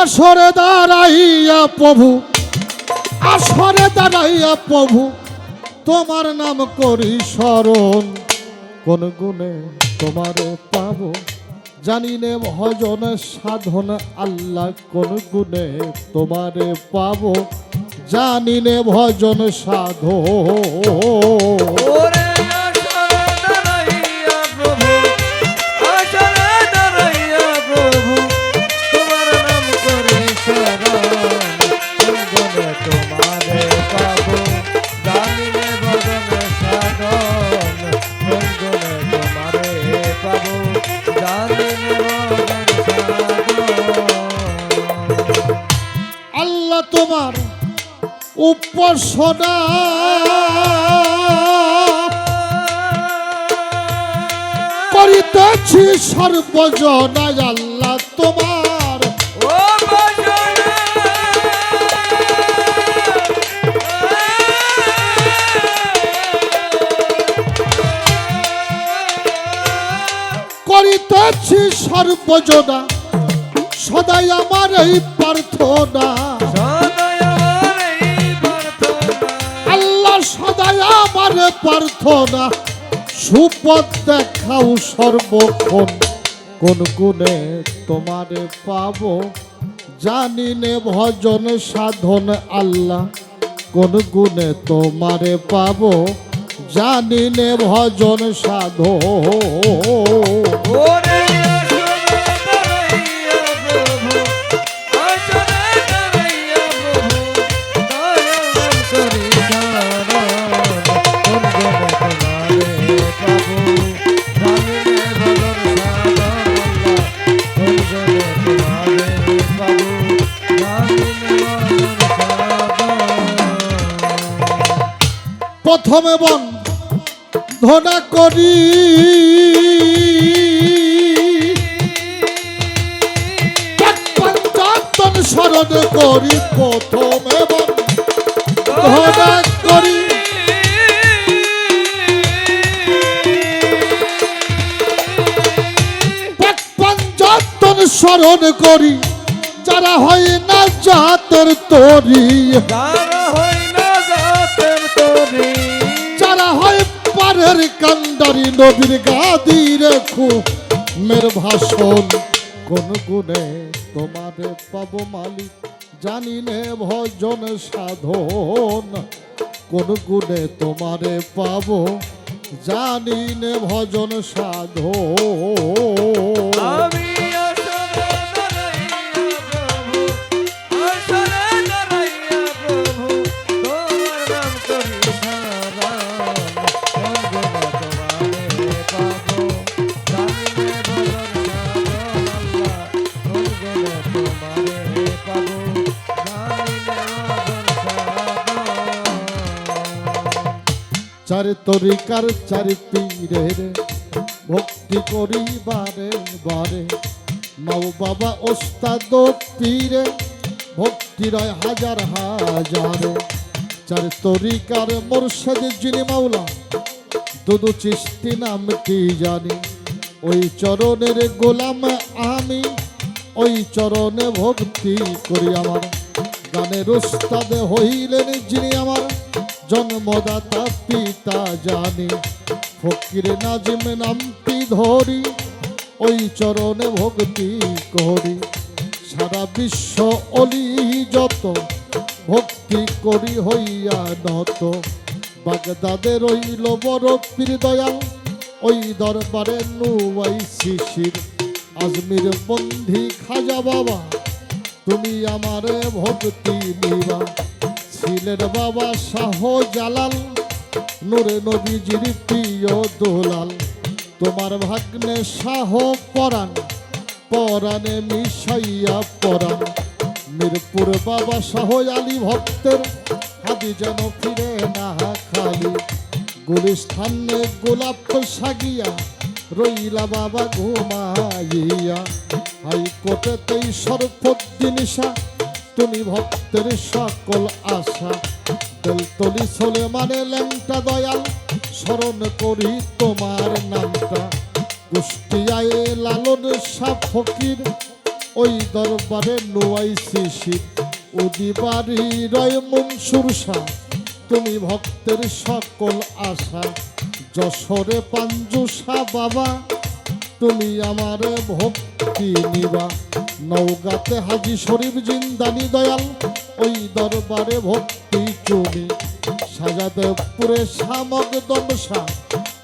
আসরে দাঁড়াইয়া প্রভু, আসরে দাঁড়াইয়া প্রভু, তোমার নাম করি স্মরণ। কোন গুণে তোমারে পাবো? জানি নে ভজন সাধন আল্লাহ, কোন গুণে তোমারে পাবো? জানি নে ভজন সাধন। উপাসনা করিতেছি সর্বজনায় আল্লাহ তোমার। করিতেছি সর্বজনা সদাই আমার এই প্রার্থনা। আমার প্রার্থনা, সুপথ দেখাও সর্বক্ষণ। কোন গুণে তোমারে পাব জানি নে ভজন সাধন আল্লাহ। কোন গুণে তোমারে পাব জানি নে ভজন সাধন। ধনা করি। স্মরণ করি প্রথমে বন ধনা করি। স্মরণ করি। যারা হয় না জাতের তরি। যারা হয় না জাতের তরি। পারের কান্ডারি নদীর গাদি রেখো। মের ভাষণ কোন গুণে তোমারে পাব মালিক, জানিলে ভজন সাধন। কোন গুণে তোমারে পাব, জানিলে ভজন সাধন। আমি তরিকার চার পীরের ভক্তি করি বারে। বারে মাও বাবা ওস্তাদ পীরে ভক্তি রয় হাজার হাজারে। চার তরিকার মোরশেদ যিনি মাওলা, দুদু চিস্তি নাম কি জানি। ওই চরণের গোলাম আমি, ওই চরণে ভক্তি করি আমার। গানের উস্তাদ হইলেন যিনি আমার। জন্মদাতা পিতা জানি। ফকির নাজিম নামটি ধরি, ওই চরণে ভক্তি করি। সারা বিশ্ব অলি যত, ভক্তি করি হইয়া নত। বাগদাদে রইল বড় দয়াল, ওই দরবারে নুয়াই শিশির। আজমির বন্ধি খাজা বাবা, তুমি আমারে ভক্তি নিবা ছিলের বাবা শাহ জালাল নূরে নবীজির প্রিয় দোলাল। তোমার ভাগ্নে শাহ পরাণ, পরাণে মিশাইয়া পরাণ। মিরপুর বাবা শাহ আলী ভক্তের হাদি যেন ফিরে না খালি। গুলিস্থানে গোলাপ সাগিয়া রইলা বাবা ঘুমাইয়া। হাইকোর্টে তেই সরফদ্দিনিশা তুমি ভক্তের সকল আশা। বেলতলি চলে মানে ল্যাংটা দয়াল, স্মরণ করি তোমার নামটা। কুষ্টিয়ায় লালন শাহ ফকির, ওই দরবারে নোয়াইছি শিব উদিবাড়ি রয় মনসুর শাহ, তুমি ভক্তের সকল আশা। যশোরে পাঞ্জুসা বাবা, তুমি আমার ভক্তি নিবা। নৌগাতে হাজি শরীফ জিন্দানি দয়াল, ওই দরবারে ভক্তি চুমি সাজাদেবপুরে শামক দমসা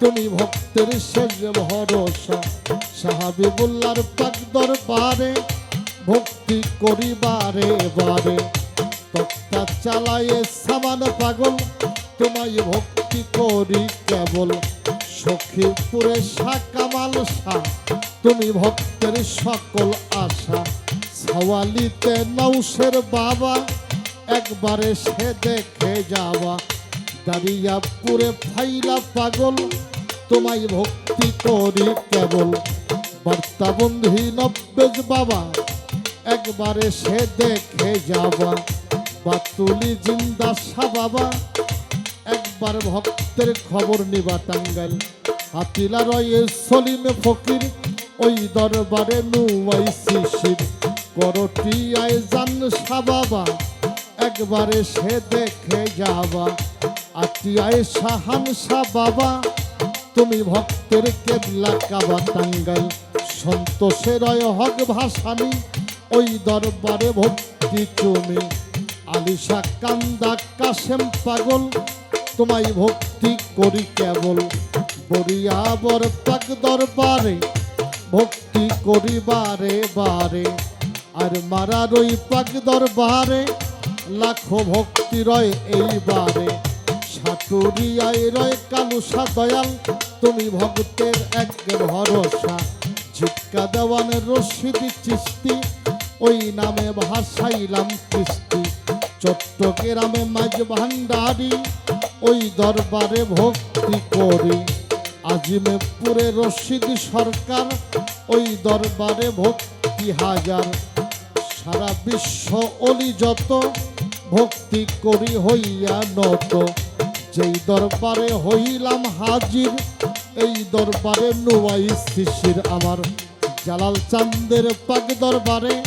তুমি ভক্তের শেষ ভরসা। সাহাবিবুল্লার পাক দরবারে ভক্তি করিবারে বারে। তক্তা চালায়ে সামান পাগল, তোমায় ভক্তি করি কেবল। সখীপুরে সাকামাল শাহ। তুমি ভক্তের সকল আশা। সওয়ালিতে নৌসের বাবা, একবারে সে দেখে যাওয়া। দাঁড়িয়াপুরে ফাইলা পাগল, তোমায় ভক্তি করি কেবল। বার্তাবন্ধী নব্বেজ বাবা, একবারে সে দেখে যাবা বাতুলি জিন্দা সা বাবা, একবার ভক্তের খবর নিবা টাঙ্গাইল। হাতিলা রয়ে সলিমে ফকির, ওই দরবারে নুয়াই শিশির। করটি আয় জান সা বাবা একবারে সে দেখে যাবা। আটিয়ায় সাহান সা বাবা তুমি ভক্তের কেবলা কাবা টাঙ্গাইল। সন্তোষের হক ভাসানি, ওই দরবারে ভক্তি তুমি। আলিশা কান্দা কাশেম পাগল, তোমায় ভক্তি করি কেবল। বরিয়াবর পাক দরবারে, ভক্তি করি বারে। বারে আর মারার ওই পাক দরবারে, লাখো ভক্তি রয় এইবারে। সাটুরিয়ায় রয় কালুসা দয়াল, তুমি ভক্তের এক ভরসা। ঝিটকা দেওয়ানের রশিদি চিস্তি ওই নামে ভাসাইলাম কিস্তি চট্টগ্রামে মাঝ ভান্ডারি, ওই দরবারে ভক্তি করি। আজিমেপুরে রশিদি সরকার, ওই দরবারে ভক্তি হাজার। সারা বিশ্ব অলি যত, ভক্তি করি হইয়া নত। যেই দরবারে হইলাম হাজির, এই দরবারে নুয়াই শিশির আমার। জালাল চান্দের পাক দরবারে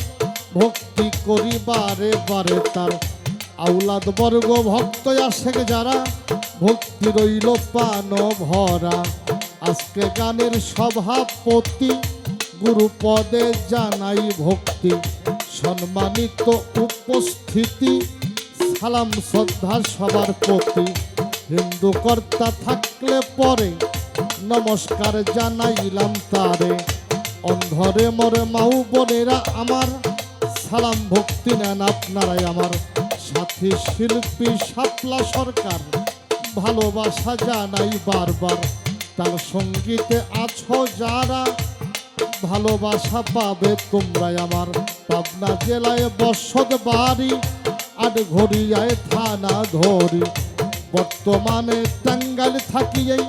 ভক্তি করি বারে বারে তার। আউলাদ বর্গ ভক্ত আসে যারা, ভক্তি রইল পান ভরা আজকে গানের সভাপতি গুরুপদে জানাই ভক্তি। সম্মানিত উপস্থিতি, সালাম, শ্রদ্ধা সবার প্রতি। হিন্দু কর্তা থাকলে পরে নমস্কার জানাইলাম তারে। অন্ধরে মরে মাউ বোনেরা আমার, সালাম ভক্তি নেন আপনারাই আমার। সাথী, শিল্পী শাপলা সরকার, ভালোবাসা জানাই বারবার। তার সঙ্গীতে আছো যারা, ভালোবাসা পাবে তোমরা আমার। পাবনা জেলায় বসত বাড়ি, আট ঘড়িয়ায় থানা ধরি বর্তমানে টাঙ্গাইল থাকিয়েই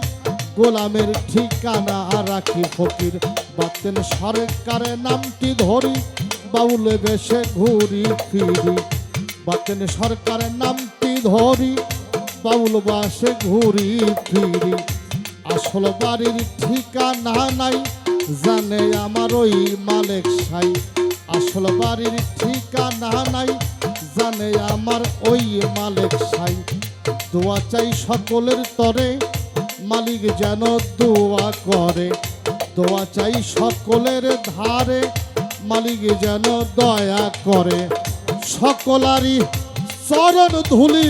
গোলামের ঠিকানা রাখি ফকির। বাতেন সরকারের নামটি ধরি, বাউলে বেশে ঘুরি ফিরি। বাতেন সরকারের নামটি ধরি, বাউল বাসে ঘুরি ফিরি। আসল বাড়ির ঠিকানা নাই, জানে আমার ওই মালিক সাই। আসল বাড়ির ঠিকানা নাই, জানে আমার ওই মালিক সাই। দোয়া চাই সকলের তরে, মালিক যেন দোয়া করে। দোয়া চাই সকলের ধারে, মালিক যেন দয়া করে। সকলারই চরণ ধুলি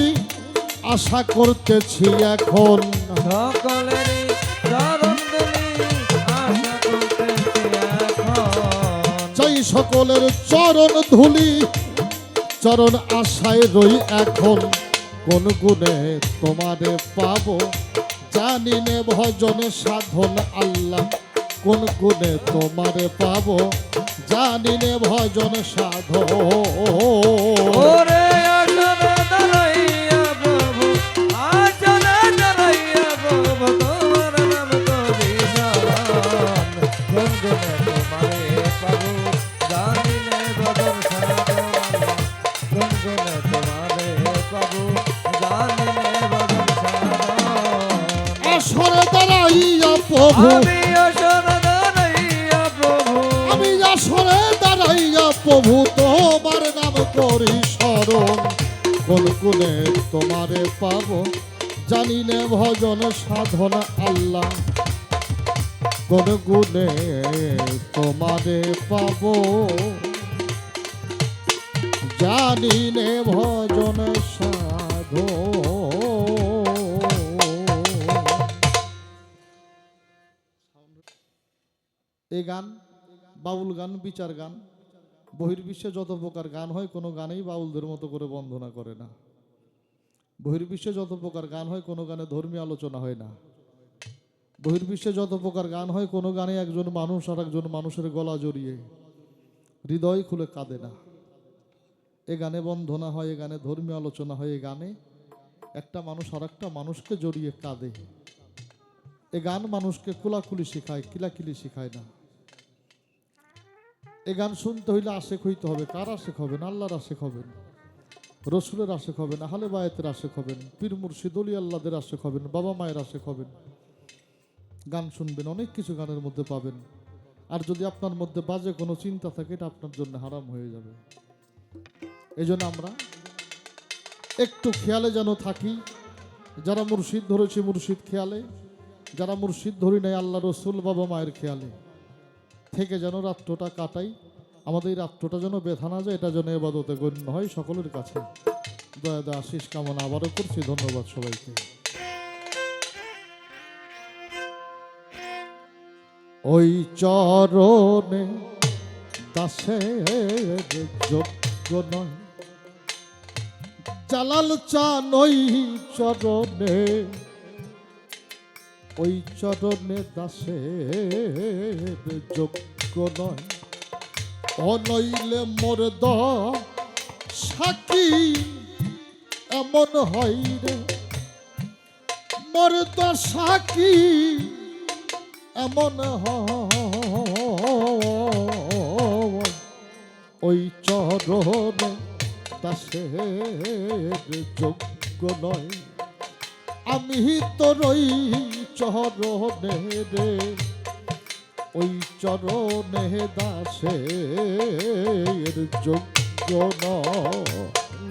আশা করতেছি এখন। সকলেরই সকলের চরণ ধুলি। চরণ আশায় রই এখন। কোন গুণে তোমারে পাবো? জানি নে ভজন সাধন আল্লাহ। কোন গুণে তোমারে পাবো? জানি নে ভজন সাধন। প্রভু। আমি আসরে দাঁড়াইয়া প্রভু তোমার নাম করি স্মরণ। কোন তোমারে পাব জানি নে ভজন সাধন আল্লাহ। কোন গুণে তোমারে পাব জানি নে ভজন সাধন এই গান বাউল গান, বিচার গান, বহির্বিশ্বে যত প্রকার গান হয়, কোনো গানেই বাউলদের মতো করে বন্দনা করে না। বহির্বিশ্বে যত প্রকার গান হয়, কোনো গানে ধর্মীয় আলোচনা হয় না। বহির্বিশ্বে যত প্রকার গান হয়, কোনো গানে একজন মানুষ আর একজন মানুষের গলা জড়িয়ে হৃদয় খুলে কাঁদে না। এ গানে বন্ধনা হয়, এ গানে ধর্মীয় আলোচনা হয়, এ গানে একটা মানুষ আর একটা মানুষকে জড়িয়ে কাঁদে। এ গান মানুষকে কোলাকুলি শেখায়, কিলাকিলি শেখায় না। এ গান শুনতে হইলে আশেক হইতে হবে। কার আশেক হবেন? আল্লাহর আশেক হবেন। রসুলের আশেক হবেন, আহলে বায়াতের আশেক হবেন, পীর মুর্শিদ, অলি আল্লাহদের আশেক হবেন, বাবা মায়ের আশেক হবেন। গান শুনবেন, অনেক কিছু গানের মধ্যে পাবেন। আর যদি আপনার মধ্যে বাজে কোনো চিন্তা থাকে, এটা আপনার জন্য হারাম হয়ে যাবে। এই আমরা একটু খেয়ালে যেন থাকি। যারা মুর্শিদ ধরেছি মুর্শিদ খেয়ালে, যারা মুর্শিদ ধরি নাই আল্লাহ রসুল বাবা মায়ের খেয়ালে। থেকে যেন রাত্রটা কাটাই, আমাদের এই রাত্রটা যেন ব্যথা না যায়, এটা যেন এবাদতে গণ্য হয় সকলের কাছে। দয়া দয়া আশিস কামনা আবারও করছি, ধন্যবাদ সবাইকে। ওই চরণে দাসের যোগ্য নয়, জালাল চান ওই চরণে ওই চরণে দাসের যোগ্য নয়। অনইলে মোর দ এমন হয় রে। মোর দ সাকি এমন ওই চরণে দাসের যোগ্য নয়। আমি তোর ওই চরণে রে ওই চরণে দাসের যোগ্য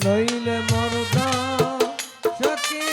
নইলে মরদা সখী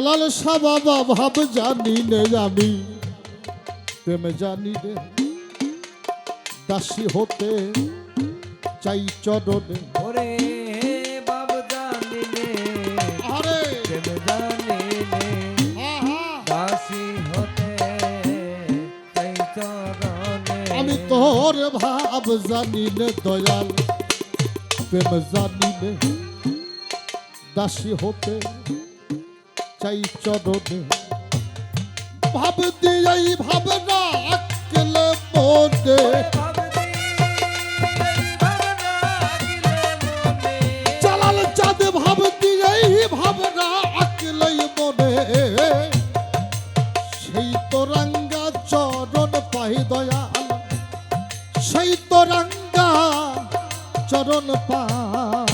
জালাল শাহ বাবা ভাব জানি নে আমি। প্রেম জানি রে দাসী হতে চাই চরণে। ওরে বাব জানিলে আরে প্রেম জানিলে আহা, দাসী হতে চাই চরণে। আমি তোর ভাব জানি নে দয়াল। প্রেম জানি নে দাসী হতে চাই চরণে। ভাব দিয়াই ভাব রাখলে মনে। চালাল চাঁদ ভাব দিয়েই ভাবনা আঁকলই মনে। সেই তো চরণ পাই দয়াল। সেই চরণ পায়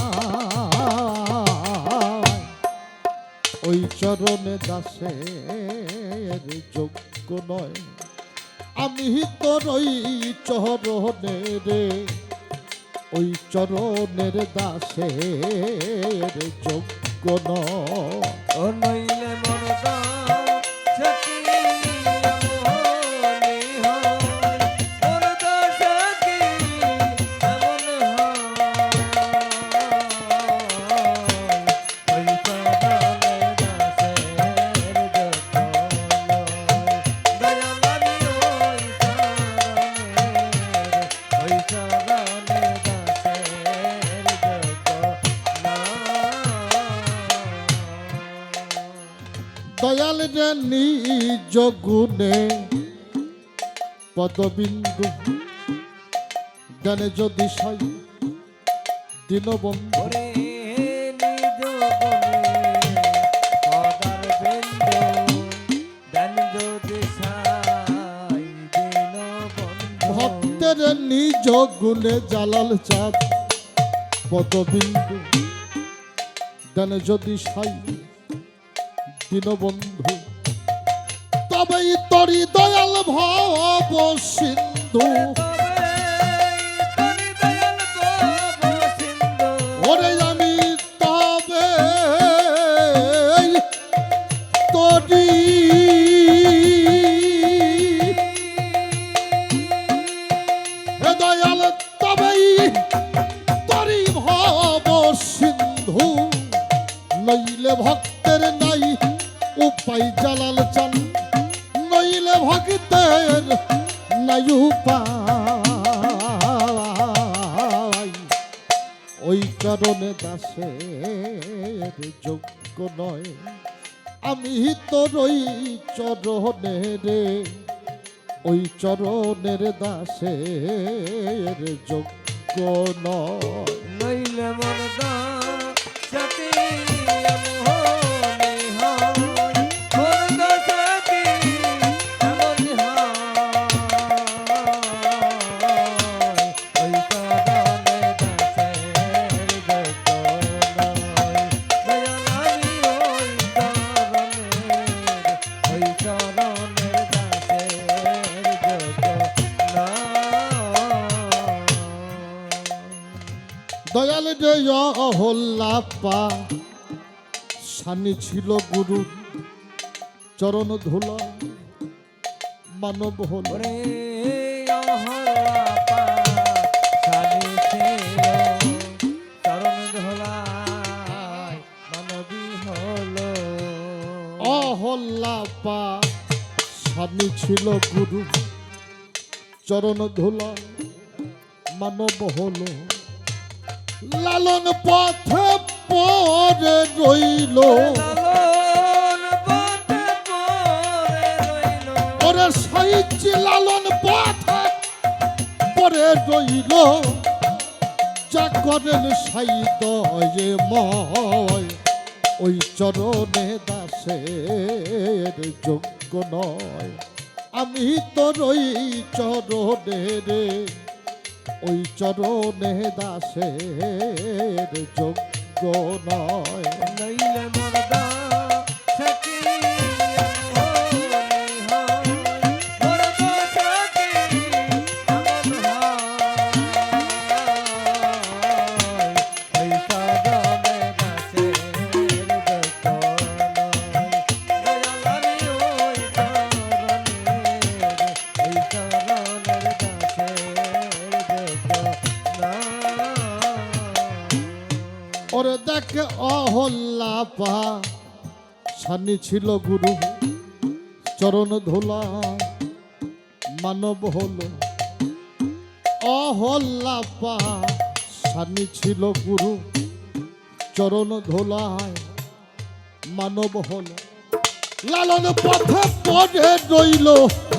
ওই চরণে দাসের যোগ্য নয়। আমি তোর ওই চরণে রে, ওই চরণের দাসের যোগ্য নয়। নিজ গুণে পদবিন্দু জ্ঞানে যদি সই দীনবন্ধু। ভক্তের নিজ গুণে জালাল চাঁদ পদবিন্দু দেন যদি সাই দীনবন্ধু। তবেই তরি দয়াল ভব সিন্ধু। ওরে আমি তবে তরি দয়াল তবেই তরি ভব সিন্ধু। নইলে ভক্তের নাই উপায় জালাল চান নইলে ভক্তের নাই উপায় ওই কারণে দাসের যোগ্য নয়। আমি তোর ওই চরণের ওই চরণের দাসের যোগ্য নয়। নইলে মরদা পা সানি ছিল গুরু চরণ ধুলা মানব হল। সানি ছিল গুরু চরণ ধুলা মানব হল। লালন পথে পরে রইল। পরে ওরে সাইচ লালন পথে পরে রইল। যা করেন সাই দয়ে ময় ওই চরণে দাসের যোগ্য নয়। আমি তোর ওই চরণে রে ওই চরণে দাসের যোগ্য নয়। নইলে মরদা সানি ছিল গুরু। চরণ ধোলা মানব হল। অহল্লা পা সানি ছিল গুরু। চরণ ধোলায় মানব হল। লালন পথে পড়ে রইল।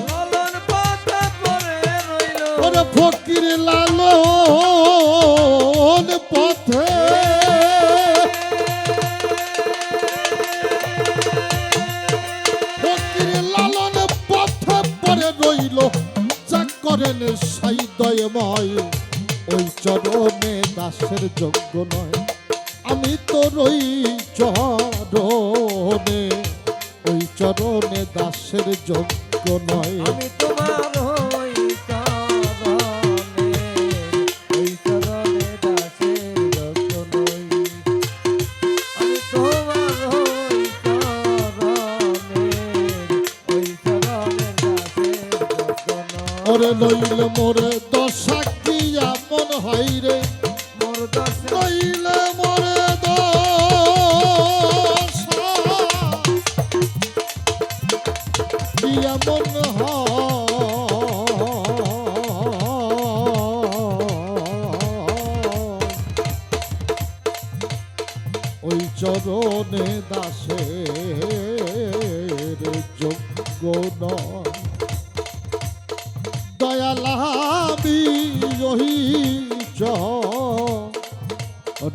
লালন পথে পড়ে রইল। ফকির লালন পথে। করেন সাই দয়ময় ওই চরণে দাসের যোগ্য নয়। আমি তো রই চরণে, ওই চরণে দাসের যোগ্য নয়। আমি তোমার নইলে মোরে দশা কি এমন হয় রে? মোর দশে নইলে মোরে দশা কি এমন হয়? ওই চরণে দাসের যোগ্য নয়।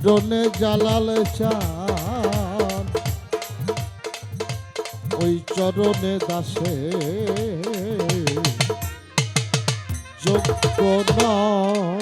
চরণে জালাল চান। ওই চরণে দাসে যোগ্য নয়